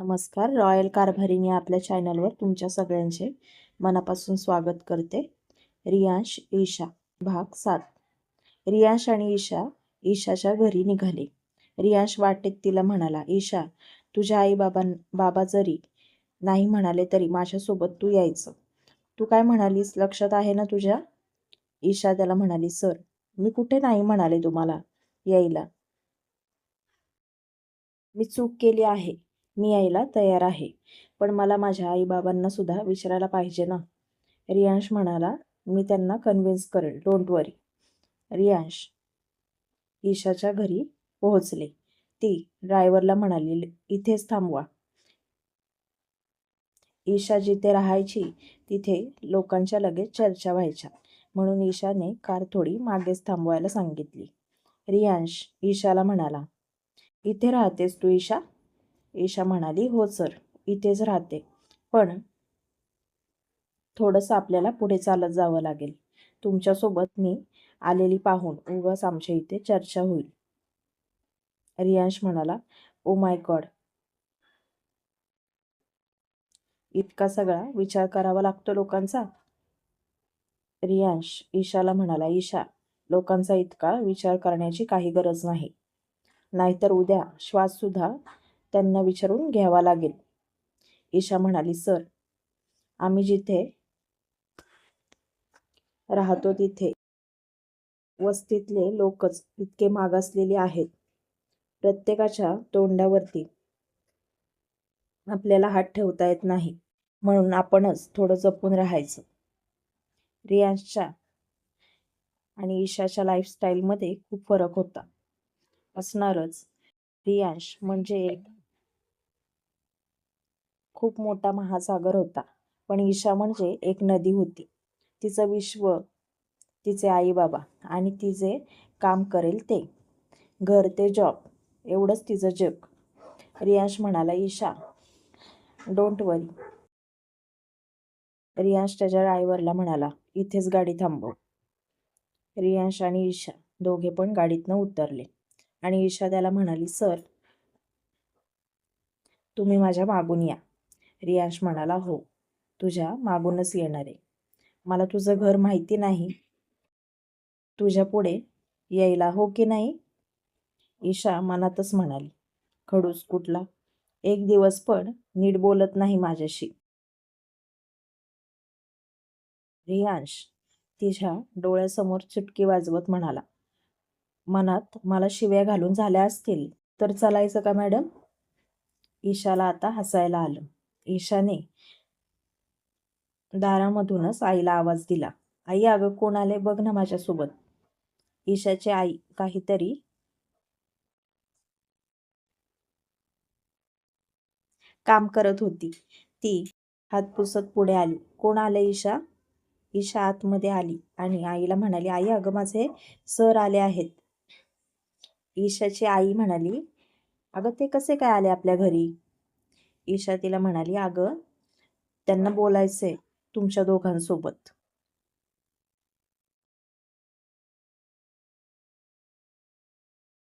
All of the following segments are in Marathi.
नमस्कार. रॉयल कारभारीने आपल्या चॅनलवर तुमच्या सगळ्यांचे मनापासून स्वागत करते. रियांश ईशा भाग सात. रियांश आणि ईशा ईशाच्या घरी निघाले. रियांश वाटेत तिला म्हणाला ईशा तुझ्या आई बाबा बाबा जरी नाही म्हणाले तरी माझ्यासोबत तू यायचं. तू काय म्हणालीस? लक्षात आहे ना तुझ्या? ईशा त्याला म्हणाली सर मी कुठे नाही म्हणाले तुम्हाला यायला. मी चूक केली आहे. मी यायला तयार आहे. पण मला माझ्या आईबाबांना सुद्धा विचारायला पाहिजे ना? रियांश म्हणाला मी त्यांना कन्व्हिन्स करेल. डोंट वरी रियांश ईशाच्या घरी पोहोचले. ती ड्रायव्हरला म्हणाली इथेच थांबवा. ईशा जिथे राहायची तिथे लोकांच्या लगेच चर्चा व्हायच्या. म्हणून ईशाने कार थोडी मागेच थांबवायला सांगितली. रियांश ईशाला म्हणाला इथे राहतेस तू ईशा? ईशा म्हणाली हो सर इथेच राहते. पण थोडंसं आपल्याला पुढे चालत जावं लागेल. तुमच्यासोबत मी आलेली पाहून उगाच आमच्या इथे चर्चा होईल. रियांश म्हणाला ओ माय गॉड. इतका सगळा विचार करावा लागतो लोकांचा? रियांश ईशाला म्हणाला ईशा लोकांचा इतका विचार करण्याची काही गरज नाही. नाहीतर उद्या श्वाससुद्धा त्यांना विचारून घ्यावा लागेल. ईशा म्हणाली सर आम्ही जिथे राहतो तिथे वस्तीतले लोकच इतके मागासलेले आहेत. प्रत्येकाच्या तोंडावरती आपल्याला हात ठेवता येत नाही. म्हणून आपणच थोडं जपून राहायचं. रियांशच्या आणि ईशाच्या लाईफस्टाईलमध्ये खूप फरक होता. असणारच रियांश म्हणजे एक खूप मोठा महासागर होता. पण ईशा म्हणजे एक नदी होती. तिचं विश्व तिचे आई बाबा आणि तिचे काम करेल ते. घर ते जॉब एवढंच तिचं जग. रियांश म्हणाला ईशा डोंट वरी रियांश त्याच्या ड्रायव्हरला म्हणाला इथेच गाडी थांबव. रियांश आणि ईशा दोघे पण गाडीतनं उतरले आणि ईशा त्याला म्हणाली सर तुम्ही माझ्या मागून या. रियांश म्हणाला हो तुझ्या मागूनच येणार आहे. मला तुझं घर माहिती नाही. तुझ्या पुढे यायला हो की नाही? ईशा मनातच म्हणाली. खडूस कुठला? एक दिवस पण नीट बोलत नाही माझ्याशी. रियांश तिच्या डोळ्यासमोर चुटकी वाजवत म्हणाला मनात मला शिव्या घालून झाल्या असतील तर चालायचं का मॅडम? ईशाला आता हसायला आलं. ईशाने दारामधूनच आईला आवाज दिला. आई अगं कोण आले बघ ना माझ्यासोबत. ईशाची आई काहीतरी काम करत होती. ती हात पुसत पुढे आली. कोण आले ईशा? ईशा आतमध्ये आली आणि आईला म्हणाली आई अगं माझे सर आले आहेत. ईशाची आई म्हणाली अगं ते कसे काय आले आपल्या घरी? ईशा तिला म्हणाली अगं त्यांना बोलायचंय तुमच्या दोघांसोबत.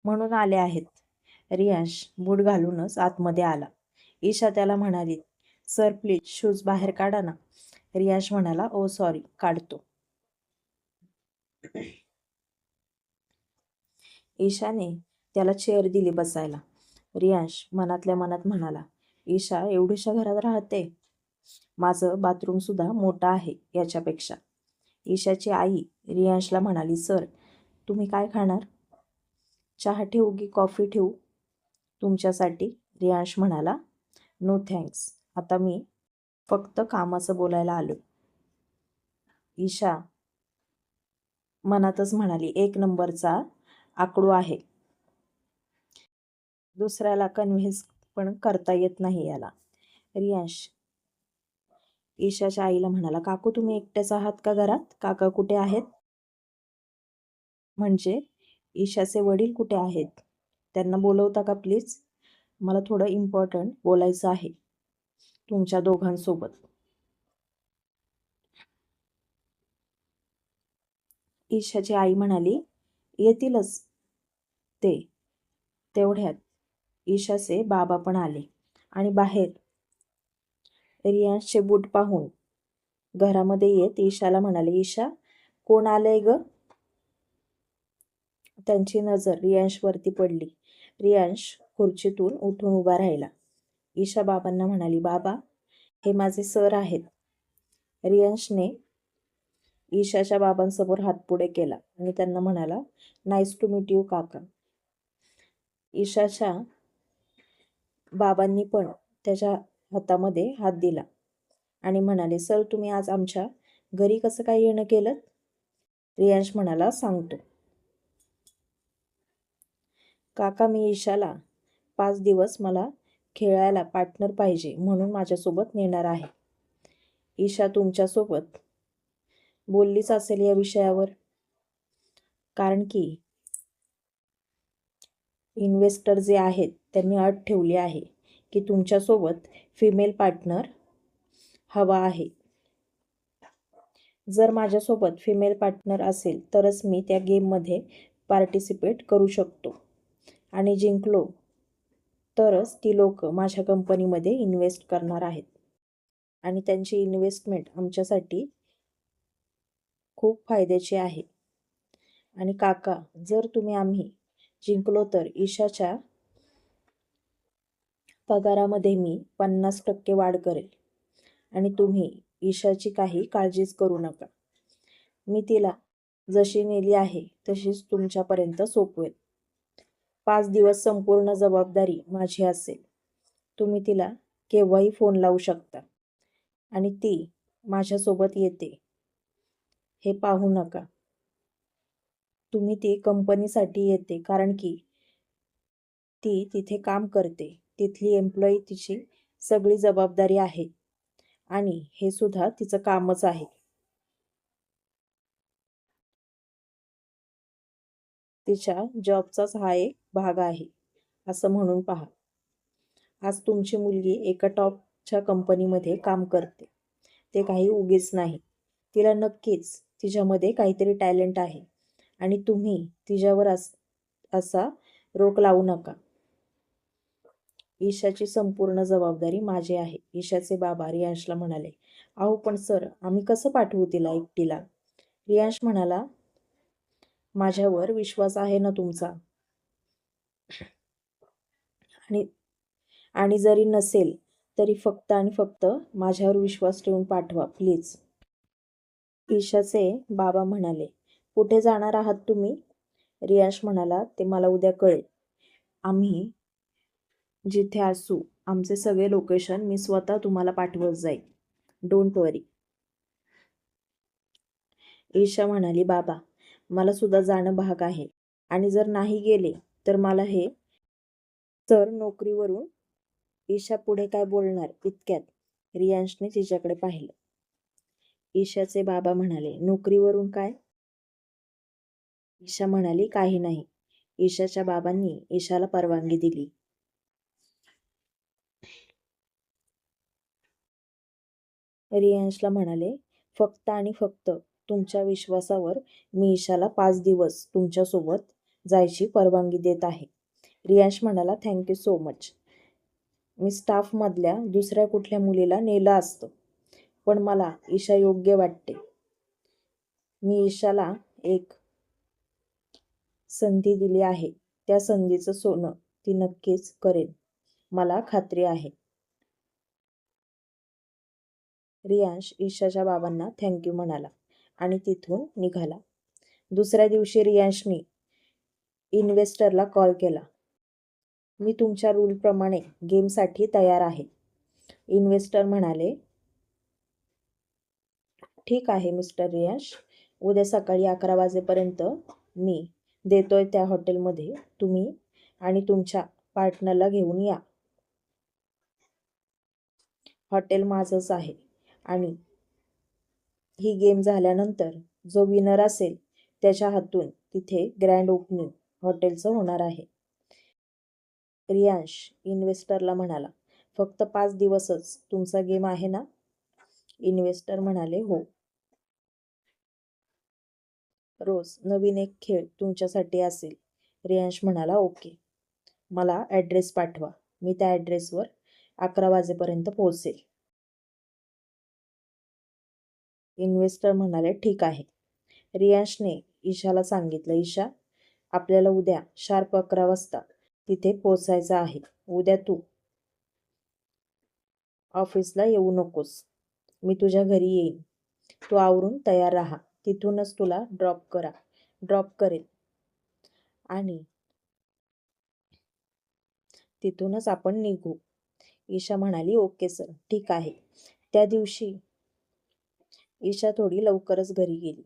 म्हणून आले आहेत. रियांश बूट घालूनच आतमध्ये आला. ईशा त्याला म्हणाली सर प्लीज शूज बाहेर काढा ना. रियांश म्हणाला ओ सॉरी काढतो. ईशाने त्याला चेअर दिली बसायला. रियांश मनातल्या मनात म्हणाला ईशा एवढीशा घरात राहते. माझं बाथरूमसुद्धा मोठं आहे याच्यापेक्षा. ईशाची आई रियांशला म्हणाली सर तुम्ही काय खाणार? चहा ठेवू की कॉफी ठेवू? तुमच्यासाठी रियांश म्हणाला नो थँक्स आता मी फक्त कामाचं बोलायला आलो ईशा मनातच म्हणाली एक नंबरचा आकडू आहे. दुसऱ्याला कन्व्हिन्स पण करता येत नाही याला. रियांश ईशाच्या आईला म्हणाला काकू तुम्ही एकट्याच आहात का घरात? काका कुठे आहेत? म्हणजे ईशाचे वडील कुठे आहेत? त्यांना बोलवता का प्लीज? मला थोडं इम्पॉर्टंट बोलायचं आहे तुमच्या दोघांसोबत. ईशाची आई म्हणाली येतीलच ते तेवढ्यात. ईशाचे बाबा पण आले. आणि बाहेर रियांशचे बूट पाहून घरामध्ये येत ईशाला म्हणाले ईशा कोण आलंय ग? त्यांची नजर रियांशवरती पडली. रियांश खुर्चीतून उठून उभा राहिला. ईशा बाबांना म्हणाली बाबा हे माझे सर आहेत. रियांशने ईशाच्या बाबांसमोर हात पुढे केला आणि त्यांना म्हणाला नाईस टू मीट यू काका. ईशाच्या बाबांनी पण त्याच्या हातामध्ये हात दिला. आणि म्हणाले सर तुम्ही आज आमच्या घरी कसं काय येणं केलं रियांश म्हणाला सांगतो. काका मी ईशाला पाच दिवस मला खेळायला पार्टनर पाहिजे म्हणून माझ्यासोबत नेणार आहे. ईशा तुमच्यासोबत बोललीच असेल या विषयावर. कारण की इन्व्हेस्टर जे आहेत त्यांनी अट ठेवली आहे की तुमच्यासोबत फिमेल पार्टनर हवा आहे. जर माझ्यासोबत फिमेल पार्टनर असेल तरच मी त्या गेममध्ये पार्टिसिपेट करू शकतो. आणि जिंकलो तरच ती लोक माझ्या कंपनीमध्ये इन्व्हेस्ट करणार आहेत. आणि त्यांची इन्व्हेस्टमेंट आमच्यासाठी खूप फायद्याची आहे. आणि काका जर तुम्ही आम्ही जिंकलो तर ईशाच्या पगारामध्ये मी पन्नास टक्के वाढ करेल. आणि तुम्ही ईशाची काही काळजीच करू नका. मी तिला जशी नेली आहे तशीच तुमच्यापर्यंत सोपवेल पाच दिवस संपूर्ण जबाबदारी माझी असेल. तुम्ही तिला केव्हाही फोन लावू शकता. आणि ती माझ्यासोबत येते. हे पाहू नका. तुम्ही ती कंपनीसाठी येते कारण की ती तिथे काम करते. तिथली एम्प्लॉई तिची सगळी जबाबदारी आहे. आणि हे सुद्धा तिचं कामच आहे. तिच्या जॉबचाच हा एक भाग आहे. असं म्हणून पहा. आज तुमची मुलगी एका टॉपच्या कंपनीमध्ये काम करते. ते काही उगीच नाही. तिला नक्कीच तिच्यामध्ये काहीतरी टॅलेंट आहे. आणि तुम्ही तिच्यावर अस असा रोक लावू नका. ईशाची संपूर्ण जबाबदारी माझी आहे. ईशाचे बाबा रियांशला म्हणाले अहो पण सर आम्ही कसं पाठवू तिला एकटीला? रियांश म्हणाला माझ्यावर विश्वास आहे ना तुमचा? आणि आणि जरी नसेल तरी फक्त आणि फक्त माझ्यावर विश्वास ठेवून पाठवा प्लीज. ईशाचे बाबा म्हणाले कुठे जाणार आहात तुम्ही? रियांश म्हणाला ते मला उद्या कळेल. आम्ही जिथे असू आमचे सगळे लोकेशन मी स्वतः तुम्हाला पाठवत जाईल डोंट वरी ईशा म्हणाली बाबा मला सुद्धा जाणं भाग आहे. आणि जर नाही गेले तर मला हे तर नोकरीवरून ईशा पुढे काय बोलणार इतक्यात? रियांशने तिच्याकडे पाहिलं. ईशाचे बाबा म्हणाले नोकरीवरून काय? ईशा म्हणाली काही नाही. ईशाच्या बाबांनी ईशाला परवानगी दिली. रियांशला म्हणाले फक्त आणि फक्त तुमच्या विश्वासावर मी ईशाला पाच दिवस तुमच्यासोबत जायची परवानगी देत आहे. रियांश म्हणाला थँक्यू सो मच. मी स्टाफमधल्या दुसऱ्या कुठल्या मुलीला नेलं असतं पण मला ईशा योग्य वाटते. मी ईशाला एक संधी दिली आहे. त्या संधीचं सोनं ती नक्कीच करेन. मला खात्री आहे. रियांश ईशाच्या बाबांना थँक्यू म्हणाला आणि तिथून निघाला. दुसऱ्या दिवशी रियांशनी इन्व्हेस्टरला कॉल केला. मी तुमच्या रूलप्रमाणे गेमसाठी तयार आहे. इन्व्हेस्टर म्हणाले ठीक आहे मिस्टर रियांश. उद्या सकाळी अकरा वाजेपर्यंत मी देतोय त्या हॉटेलमध्ये तुम्ही आणि तुमच्या पार्टनरला घेऊन या. हॉटेल माझंच आहे. आणि ही गेम झाल्यानंतर जो विनर असेल त्याच्या हातून तिथे ग्रँड ओपनिंग हॉटेलचं होणार आहे. रियांश इन्व्हेस्टरला म्हणाला फक्त पाच दिवसच तुमचा गेम आहे ना? इन्व्हेस्टर म्हणाले हो. रोज नवीन एक खेळ तुमच्यासाठी असेल. रियांश म्हणाला ओके. मला ॲड्रेस पाठवा. मी त्या ॲड्रेसवर अकरा वाजेपर्यंत पोहोचेल. इन्व्हेस्टर म्हणाले ठीक आहे. रियांशने ईशाला सांगितलं ईशा आपल्याला उद्या शार्प अकरा वाजता तिथे पोचायचं आहे. उद्या तू ऑफिसला येऊ नकोस. मी तुझ्या घरी येईन. तू आवरून तयार राहा. तिथूनच तुला ड्रॉप करा. ड्रॉप करेल आणि तिथूनच आपण निघू. ईशा म्हणाली ओके सर. ठीक आहे. त्या दिवशी ईशा थोडी लवकरच घरी गेली.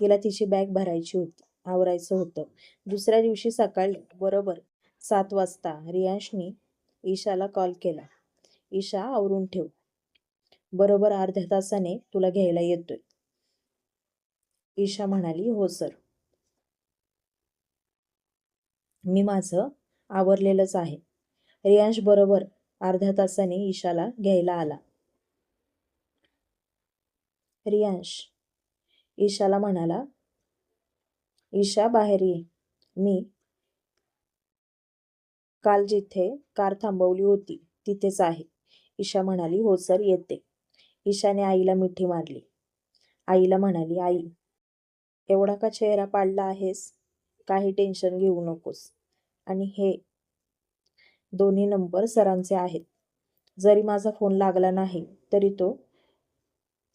तिला तिची बॅग भरायची होती आवरायचं होतं. दुसऱ्या दिवशी सकाळी बरोबर सात वाजता रियांशनी ईशाला कॉल केला. ईशा आवरून ठेव. बरोबर अर्ध्या तासाने तुला घ्यायला येतोय. ईशा म्हणाली हो सर मी माझं आवरलेलंच आहे. रियांश बरोबर अर्ध्या तासाने ईशाला घ्यायला आला. रियांश. ईशाला म्हणाला ईशा बाहेर ये. मी काल जिथे कार थांबवली होती तिथेच आहे. ईशा म्हणाली हो सर येते. ईशाने आईला मिठी मारली. आईला म्हणाली आई एवढा का चेहरा पाडला आहेस? काही टेन्शन घेऊ नकोस. आणि हे दोन्ही नंबर सरांचे आहेत. जरी माझा फोन लागला नाही तरी तो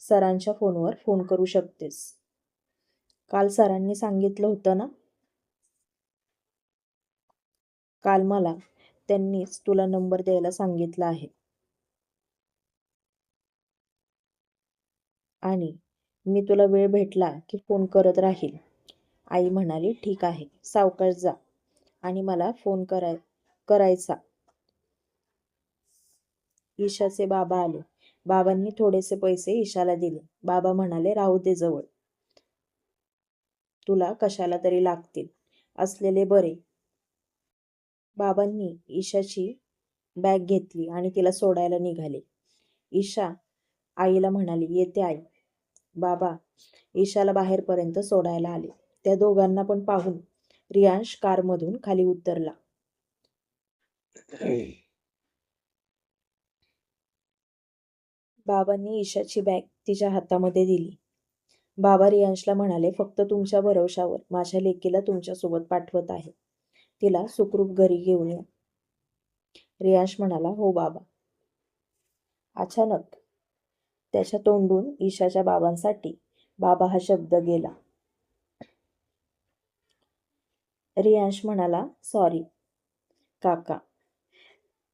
सरांच्या फोनवर फोन करू शकतेस. काल सरांनी सांगितलं होतं ना? काल मला त्यांनीच तुला नंबर द्यायला सांगितला आहे. आणि मी तुला वेळ भेटला की फोन करत राहील. आई म्हणाली ठीक आहे सावकाश जा. आणि मला फोन कराय करायचा. ईशाचे बाबा आले. बाबांनी थोडेसे पैसे ईशाला दिले. बाबा म्हणाले राहू दे जवळ. तुला कशाला तरी लागतील. असलेले बरे. बाबांनी ईशाची बॅग घेतली आणि तिला सोडायला निघाले. ईशा आईला म्हणाली येते आई. बाबा ईशाला बाहेरपर्यंत सोडायला आले. त्या दोघांना पण पाहून रियांश कारमधून खाली उतरला. बाबांनी ईशाची बॅग तिच्या हातामध्ये दिली. बाबा रियांशला म्हणाले फक्त तुमच्या भरवशावर माझ्या लेकीला तुमच्यासोबत पाठवत आहे. तिला सुखरूप घरी घेऊन या. रियांश म्हणाला हो बाबा. अचानक त्याच्या तोंडून ईशाच्या बाबांसाठी बाबा हा शब्द गेला. रियांश म्हणाला सॉरी काका.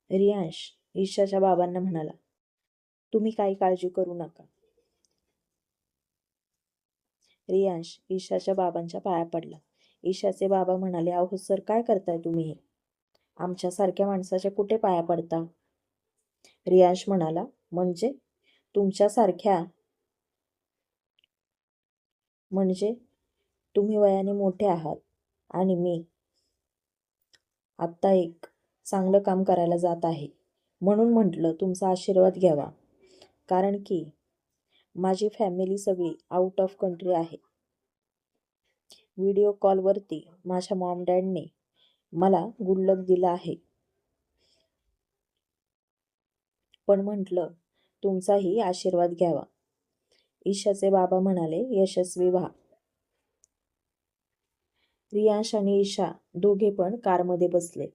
रियांश ईशाच्या बाबांना म्हणाला तुम्ही काही काळजी करू नका. रियांश ईशाच्या बाबांच्या पाया पडला. ईशाचे बाबा म्हणाले अहो सर काय करताय तुम्ही हे? आमच्यासारख्या माणसाच्या कुठे पाया पडता? रियांश म्हणाला म्हणजे? तुमच्यासारख्या म्हणजे? तुम्ही वयाने मोठे आहात आणि मी आत्ता एक चांगलं काम करायला जात आहे. म्हणून म्हटलं तुमचा आशीर्वाद घ्यावा. कारण की माझी फॅमिली सगळी आउट ऑफ कंट्री आहे. व्हिडिओ कॉलवरती माझ्या मॉम डॅडने मला गुड लक दिला आहे. पण म्हटलं तुमचाही आशीर्वाद घ्यावा. ईशाचे बाबा म्हणाले यशस्वी व्हा. रियांश आणि ईशा दोघे पण कारमध्ये बसले.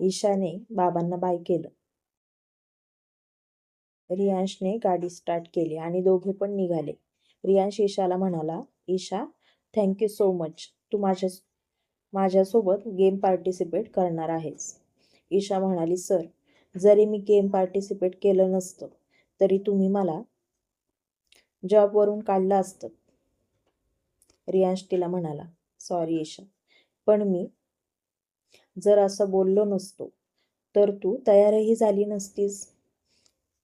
ईशाने बाबांना बाय केलं. रियांशने गाडी स्टार्ट केली आणि दोघे पण निघाले. रियांश ईशाला म्हणाला Isha thank you so much तू माझ्या माझ्यासोबत गेम पार्टिसिपेट करणार आहेस. ईशा म्हणाली सर जरी मी गेम पार्टिसिपेट केलं नसतं तरी तुम्ही मला जॉबवरून काढलं असतं. रियांश तिला म्हणाला सॉरी ईशा पण मी जर असं बोललो नसतो तर तू तयारही झाली नसतीस.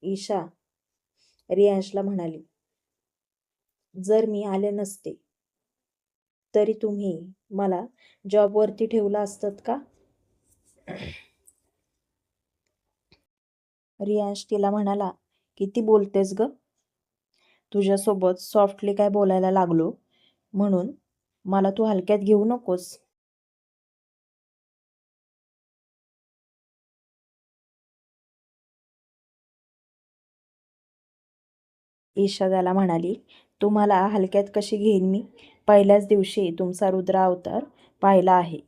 ईशा रियांशला म्हणाली जर मी आले नसते तरी तुम्ही मला जॉबवरती ठेवलं असतात का? रियांश तिला म्हणाला किती बोलतेस ग? तुझ्यासोबत सॉफ्टली काय बोलायला लागलो? म्हणून मला तू हलक्यात घेऊ नकोस. ईशा त्याला म्हणाली तुम्हाला हलक्यात कशी घेईन मी? पहिल्याच दिवशी तुमचा रुद्रावतार पाहिला आहे.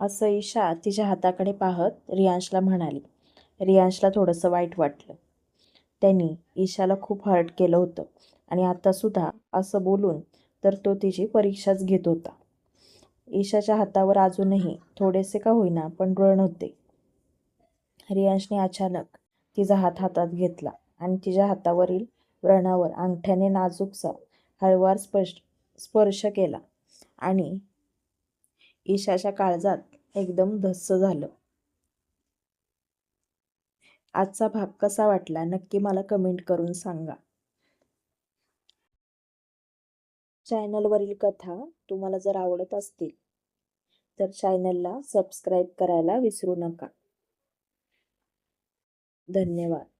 असं ईशा तिच्या हाताकडे पाहत रियांशला म्हणाली. रियांशला थोडंसं वाईट वाटलं. त्यांनी ईशाला खूप हर्ट केलं होतं आणि आत्तासुद्धा असं बोलून तर तो तिची परीक्षाच घेत होता. ईशाच्या हातावर अजूनही थोडेसे का होईना पण रण होते. रियांशने अचानक तिचा हात हातात घेतला आणि तिच्या हातावरील व्रणावर अंगठ्याने नाजूकसा हळवार स्पर्श स्पर्श केला आणि ईशाच्या काळजात एकदम धस्स झालं. आजचा भाग कसा वाटला नक्की मला कमेंट करून सांगा. चॅनलवरील कथा तुम्हाला जर आवडत असतील तर चॅनलला सबस्क्राईब करायला विसरू नका. धन्यवाद.